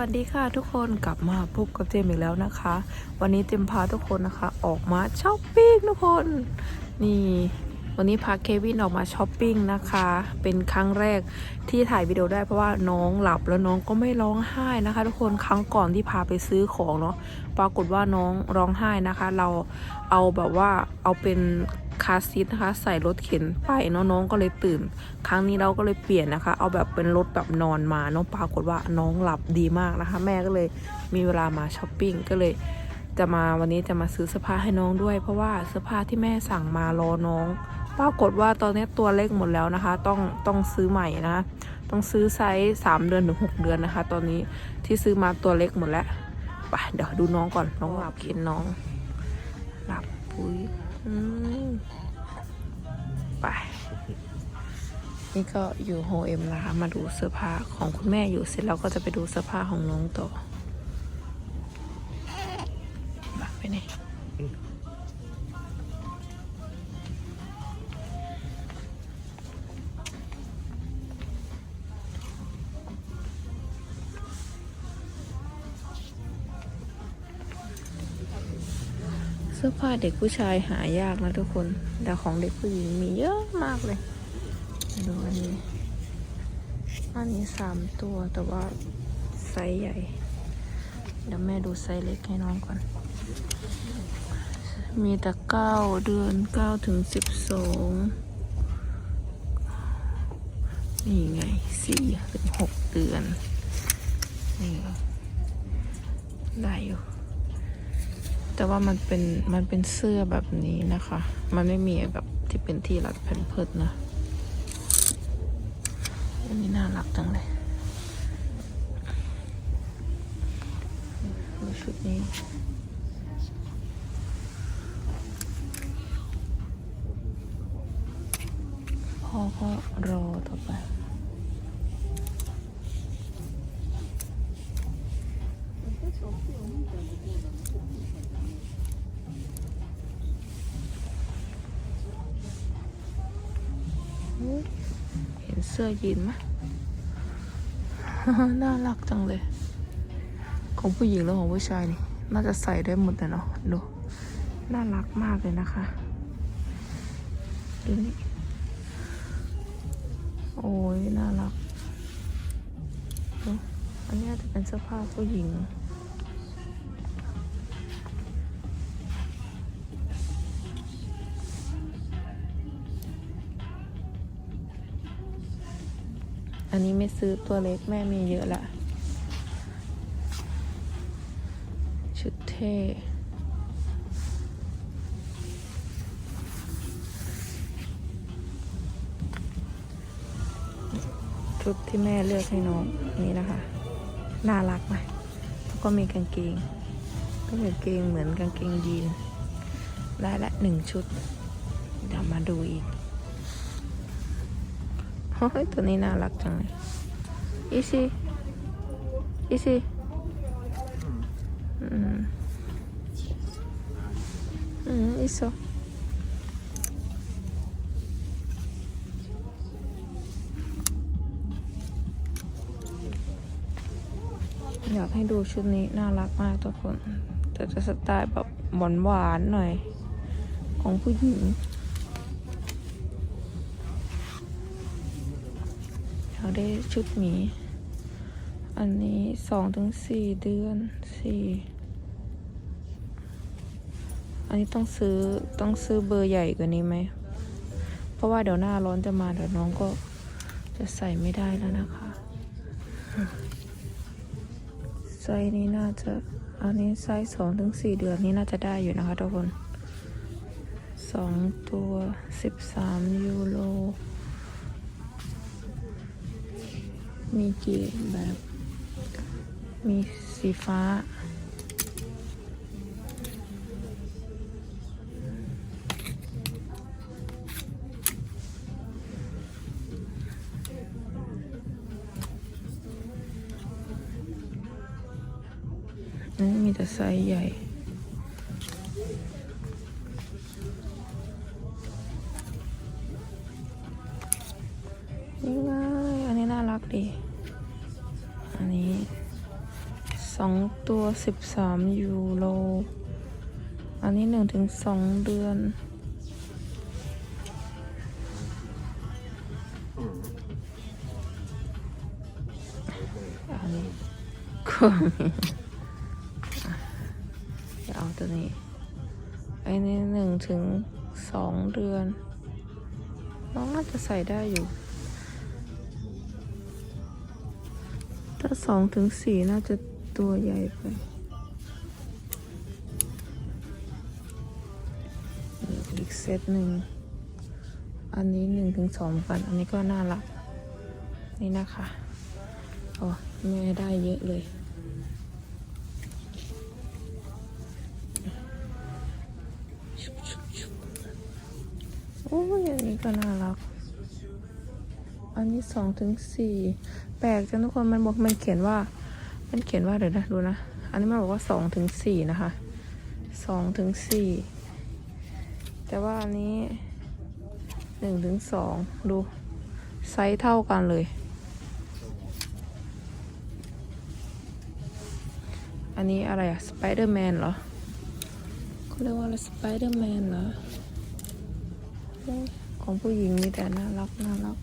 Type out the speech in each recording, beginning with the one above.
วัสดีค่ะทุกคนกลับมาพบกับเจมส์อีกแล้วนะคะ วันนี้เจมส์พาทุกคนนะคะ ออกมาช้อปปิ้งทุกคน นี่ วันนี้พาเควินออกมาช้อปปิ้งนะคะ เป็นครั้งแรกที่ถ่ายวิดีโอได้เพราะว่าน้องหลับแล้วน้องก็ไม่ร้องไห้นะคะ ทุกคนครั้งก่อนที่พาไปซื้อของเนาะปรากฏว่าน้องร้องไห้นะคะ เราเอาแบบว่าเอาเป็น คาซีทนะคะ ใส่รถเข็นไปน้องก็เลยตื่น ครั้งนี้เราก็เลยเปลี่ยนนะคะ เอาแบบเป็นรถแบบนอนมาน้องปรากฏว่าน้องหลับดีมากนะคะ แม่ก็เลยมีเวลามาช้อปปิ้งก็เลยจะมาวันนี้จะมาซื้อเสื้อผ้าให้น้องด้วย เพราะว่าเสื้อผ้าที่แม่สั่งมารอน้อง ปรากฏว่าตอนนี้ตัวเล็กหมดแล้วนะคะ ต้องต้องซื้อใหม่นะต้องซื้อไซส์สามเดือนถึงหกเดือนนะคะ ตอนนี้ที่ซื้อมาตัวเล็กหมดแล้วไปเดี๋ยวดูน้องก่อนน้องหลับกินน้องหลับปุ้ยอืม ไป นี่ก็อยู่โฮเอ็มนะคะมาดูเสื้อผ้าของคุณแม่อยู่เสร็จแล้วก็จะไปดูเสื้อผ้าของน้องต่อมาไปไหน สื้อผ้าเด็กผู้ชายหายากนะทุกคน แต่ของเด็กผู้หญิงมีเยอะมากเลยดูอันนี้ อันนี้สามตัวแต่ว่าไซส์ใหญ่ เดี๋ยวแม่ดูไซส์เล็กให้น้องก่อน มีแต่เก้าเดือนเก้าถึงสิบสองนี่ไงสี่ถึงหกเดือน นี่ได้อยู่ แต่ว่ามันเป็นมันเป็นเสื้อแบบนี้นะคะ มันไม่มีแบบที่เป็นที่รัดแผ่นเพิดนะ อันนี้น่ารักจังเลยดูชุดนี้พ่อก็รอต่อไป ห็นเสื้อยีนไหมน่ารักจังเลย ของผู้หญิงแล้วของผู้ชายนี่ น่าจะใส่ได้หมดเลยเนาะดู น่ารักมากเลยนะคะ ดูนี่ โอ้ยน่ารักดูอันนี้จะเป็นเสื้อผ้าผู้หญิง อันนี้ไม่ซื้อตัวเล็กแม่มีเยอะละ ชุดเท่ชุดที่แม่เลือกให้น้องนี่นะคะ น่ารักไหมแล้วก็มีกางเกง ก็เป็นกางเกงเหมือนกางเกงยีน ได้ละหนึ่งชุด เดี๋ยวมาดูอีก เฮ้ยตัวนี้น่ารักจังเลยอีซี่อีซี่อืมอืมอีโซ อยากให้ดูชุดนี้น่ารักมากทุกคน แต่จะสไตล์แบบหวานๆหน่อย ของผู้หญิง เรา ได้ชุดหมี อันนี้สองถึงสี่เดือนสี่อันนี้ต้องซื้อต้องซื้อเบอร์ใหญ่กว่านี้ไหม เพราะว่าเดี๋ยวหน้าร้อนจะมาเดี๋ยวน้องก็จะใส่ไม่ได้แล้วนะคะไซส์นี้น่าจะอันนี้ไซส์สองถึงสี่เดือนนี้น่าจะได้อยู่นะคะทุกคนสองตัวสิบสามยูโร มีกี่แบบ มีสีฟ้าอันนี้มีแต่ไซส์ใหญ่นี่ไงอันนี้น่ารักดี สองตัวสิบสามยูโร อันนี้หนึ่งถึงสองเดือนอันนี้ก็มีอะเดี๋ยวเอาตัวนี้ อันนี้หนึ่งถึงสองเดือน น้องน่าจะใส่ได้อยู่ถ้าสองถึงสี่น่าจะ ตัวใหญ่ไปอีกเซตหนึ่ง อันนี้หนึ่งถึงสองกัน อันนี้ก็น่ารัก นี่นะคะโอ้แม่ได้เยอะเลย โอ้ยอันนี้ก็น่ารัก อันนี้สองถึงสี่ แปลกจังทุกคน มันบอกมันเขียนว่า มันเขียนว่าเดี๋ยวนะดูนะ อันนี้มันบอกว่าสองถึงสี่นะคะสองถึงสี่แต่ว่าอันนี้หนึ่งถึงสองดูไซส์เท่ากันเลย อันนี้อะไรอะสไปเดอร์แมนเหรอเขาเรียกว่าอะไรสไปเดอร์แมนเหรอของผู้หญิงมีแต่น่ารักน่ารัก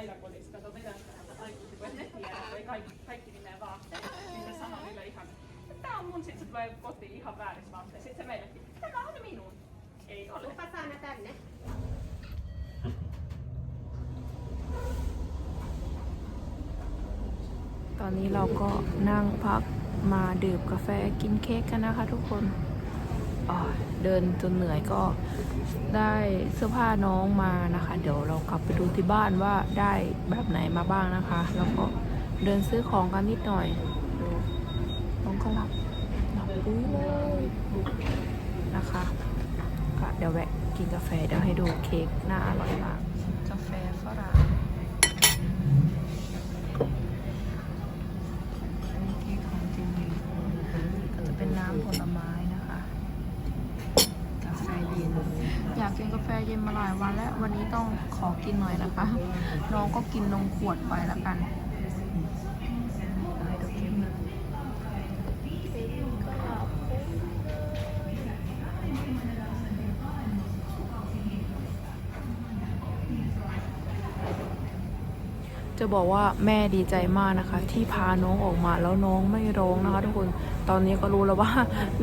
on vaan kun se päiväkodista, kato meidän aikuiset ne tiedä, ei kaikki, kaikki nimeä vaatteet, niin se sanoi niille ihan, että tää on mun, sit se tulee kotiin ihan väärissä vaatteissa. Sitten se meillekin, tämä on minun. Ei ole. Lupa saana tänne. ตอนนี้เราก็นั่งพักมาดื่มกาแฟกินเค้กกันนะคะทุกคนอ่า เดินจนเหนื่อยก็ได้เสื้อผ้าน้องมานะคะ เดี๋ยวเรากลับไปดูที่บ้านว่าได้แบบไหนมาบ้างนะคะ แล้วก็เดินซื้อของกันนิดหน่อยดูน้องก็หลับหลับปุ้ยเลยนะคะก็เดี๋ยวแวะกินกาแฟเดี๋ยวให้ดูเค้กน่าอร่อยมากกาแฟฝรั่งอันนี้เค้กของจริงก็จะเป็นน้ำผลไม้นะคะ กาแฟเย็น อยากกินกาแฟเย็นมาหลายวันแล้ว วันนี้ต้องขอกินหน่อยนะคะ น้องก็กินนมขวดไปแล้วกัน บอกว่าแม่ดีใจมากนะคะ ที่พาน้องออกมาแล้วน้องไม่ร้องนะคะทุกคนตอนนี้ก็รู้แล้วว่า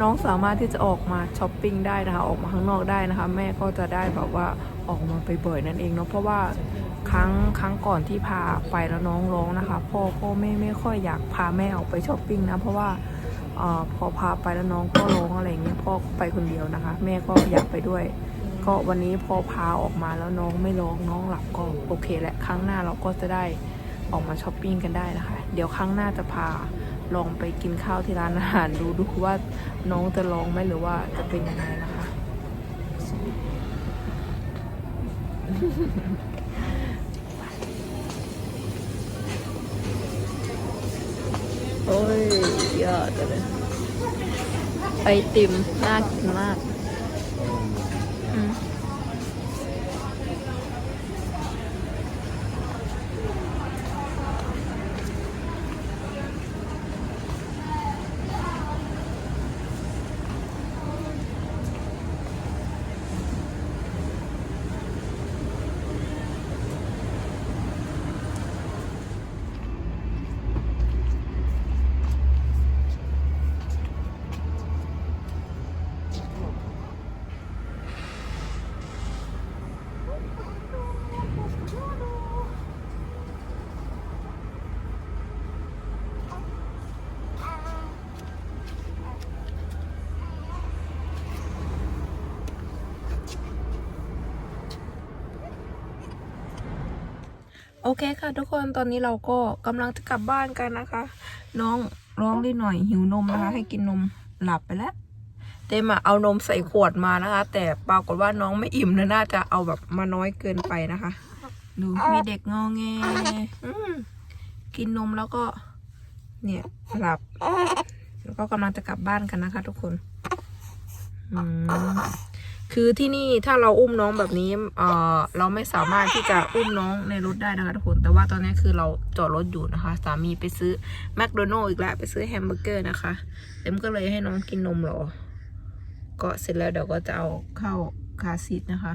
น้องสามารถที่จะออกมาช้อปปิ้งได้นะคะ ออกมาข้างนอกได้นะคะ แม่ก็จะได้แบบว่าออกมาไปบ่อยนั่นเองเนาะเพราะว่าครั้งครั้งก่อนที่พาไปแล้วน้องร้องนะคะพ่อก็ไม่ไม่ค่อยอยากพาแม่ออกไปช้อปปิ้งนะเพราะว่าออพอพาไปแล้วน้องก็ร้องอะไรอย่างเงี้ยพ่อไปคนเดียวนะคะ แม่ก็อยากไปด้วย ก็วันนี้พอพาออกมาแล้วน้องไม่ร้องน้องหลับก็โอเคแหละครั้งหน้าเราก็จะได้ ออกมาช้อปปิ้งกันได้นะคะ เดี๋ยวครั้งหน้าจะพาลองไปกินข้าวที่ร้านอาหารดูดูว่าน้องจะร้องไหมหรือว่าจะเป็นยังไงนะคะ โอ้ยยอดเลยไอติมน่ากินมาก โอเคค่ะทุกคนตอนนี้เราก็กำลังจะกลับบ้านกันนะคะ น้องร้องนิดหน่อยหิวนมนะคะ ให้กินนมหลับไปแล้วเต็มอะเอานมใส่ขวดมานะคะ แต่ปรากฏว่าน้องไม่อิ่มนะน่าจะเอาแบบมาน้อยเกินไปนะคะ ดูมีเด็กงอแงกินนมแล้วก็ เนี่ยหลับ แล้วก็กำลังจะกลับบ้านกันนะคะ ทุกคน อืม คือที่นี่ถ้าเราอุ้มน้องแบบนี้เอ่อเราไม่สามารถที่จะอุ้มน้องในรถได้นะคะทุกคน แต่ว่าตอนนี้คือเราจอดรถอยู่นะคะ สามีไปซื้อแมคโดนัลล์อีกแล้วไปซื้อแฮมเบอร์เกอร์นะคะเต็มก็เลยให้น้องกินนมหรอ ก็เสร็จแล้วเดี๋ยวก็จะเอาเข้าคาซีทนะคะ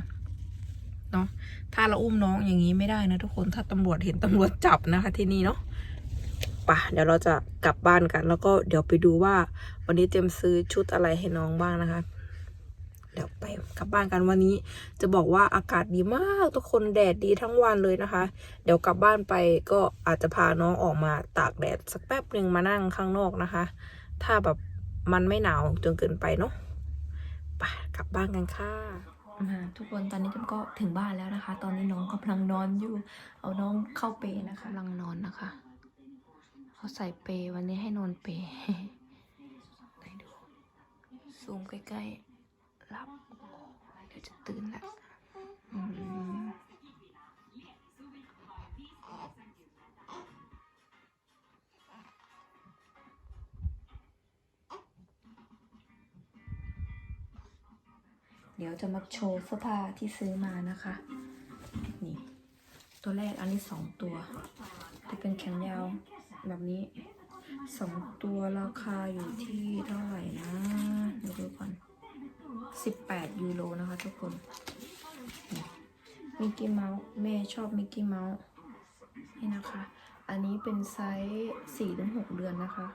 เนาะถ้าเราอุ้มน้องอย่างนี้ไม่ได้นะทุกคนถ้าตำรวจเห็นตำรวจจับนะคะที่นี่เนาะป่ะเดี๋ยวเราจะกลับบ้านกัน แล้วก็เดี๋ยวไปดูว่า วันนี้เตรียมซื้อชุดอะไรให้น้องบ้างนะคะ เดี๋ยวไปกลับบ้านกันวันนี้ จะบอกว่าอากาศดีมากทุกคนแดดดีทั้งวันเลยนะคะ เดี๋ยวกลับบ้านไปก็อาจจะพาน้องออกมาตากแดดสักแป๊บหนึ่งมานั่งข้างนอกนะคะ ถ้าแบบมันไม่หนาวจนเกินไปเนาะไปกลับบ้านกันค่ะมาทุกคนตอนนี้เต็มก็ถึงบ้านแล้วนะคะ ตอนนี้น้องกำลังนอนอยู่ เอาน้องเข้าเปนะคะกำลังนอนนะคะเขาใส่เปวันนี้ให้นอนเปไหนดูซูมใกล้ๆ หลับเดี๋ยวจะตื่นแล้วเดี๋ยวจะมาโชว์เสื้อผ้าที่ซื้อมานะคะ นี่ ตัวแรกอันนี้สองตัว จะเป็นแขนยาวแบบนี้สองตัวราคาอยู่ที่เท่าไหร่นะดี๋ยวดูก่อน สิบแปดยูโรนะคะทุกคน มิกกี้เมาส์แม่ชอบมิกกี้เมาส์นี่นะคะ อันนี้เป็นไซส์สี่ถึงหกเดือนนะคะ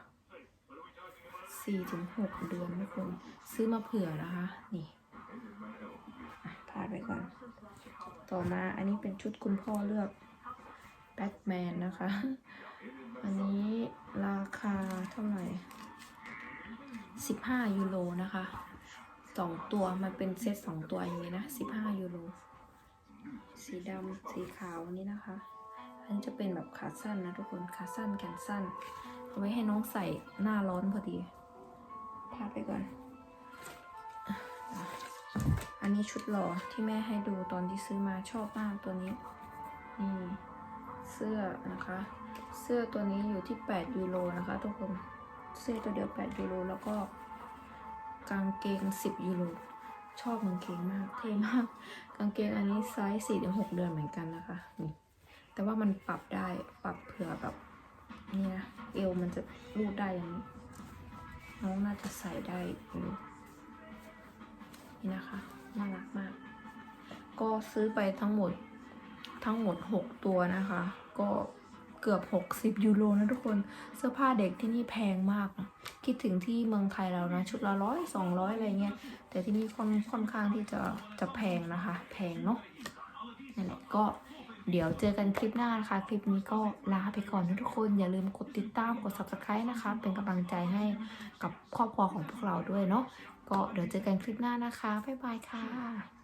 สี่ถึงหกเดือนทุกคน ซื้อมาเผื่อนะคะ นี่อะพาดไปก่อน ต่อมาอันนี้เป็นชุดคุณพ่อเลือกแบทแมนนะคะ อันนี้ราคาเท่าไหร่สิบห้ายูโรนะคะ สองตัวมันเป็นเซตสองตัวอย่างนี้นะสิบห้ายูโรสีดำสีขาวนนี้นะคะ อันจะเป็นแบบขาสั้นนะทุกคนขาสั้นแขนสั้น เอาไว้ให้น้องใส่หน้าร้อนพอดีพาไปก่อน อันนี้ชุดหล่อที่แม่ให้ดูตอนที่ซื้อมาชอบมากตัวนี้นี่เสื้อนะคะ เสื้อตัวนี้อยู่ที่ 8 ยูโรนะคะ ทุกคน เสื้อตัวเดียว 8 ยูโรแล้วก็ กางเกง 10 ยูโร ชอบกางเกงมาก เท่มาก กางเกงอันนี้ไซส์4-6เดือนเหมือนกันนะคะนี่แต่ว่ามันปรับได้ปรับเผื่อแบบนี่นะเอวมันจะรูดได้อย่างนี้น้องน่าจะใส่ได้ดูนี่นะคะน่ารักมาก ก็ซื้อไปทั้งหมดทั้งหมด 6 ตัวนะคะ ก็ กือบ 60 ยูโรนะทุกคน เสื้อผ้าเด็กที่นี่แพงมากนะคิดถึงที่เมืองไทยเรานะ ชุดละร้อยสองร้อยอะไรเงี้ย แต่ที่นี่ค่อนค่อนข้างที่จะจะแพงนะคะ แพงเนาะนั่นแหละก็เดี๋ยวเจอกันคลิปหน้านะคะ คลิปนี้ก็ลาไปก่อนนะทุกคน อย่าลืมกดติดตาม กด subscribe นะคะ เป็นกำลังใจให้กับครอบครัวของพวกเราด้วยเนาะ ก็เดี๋ยวเจอกันคลิปหน้านะคะ บ๊ายบายค่ะ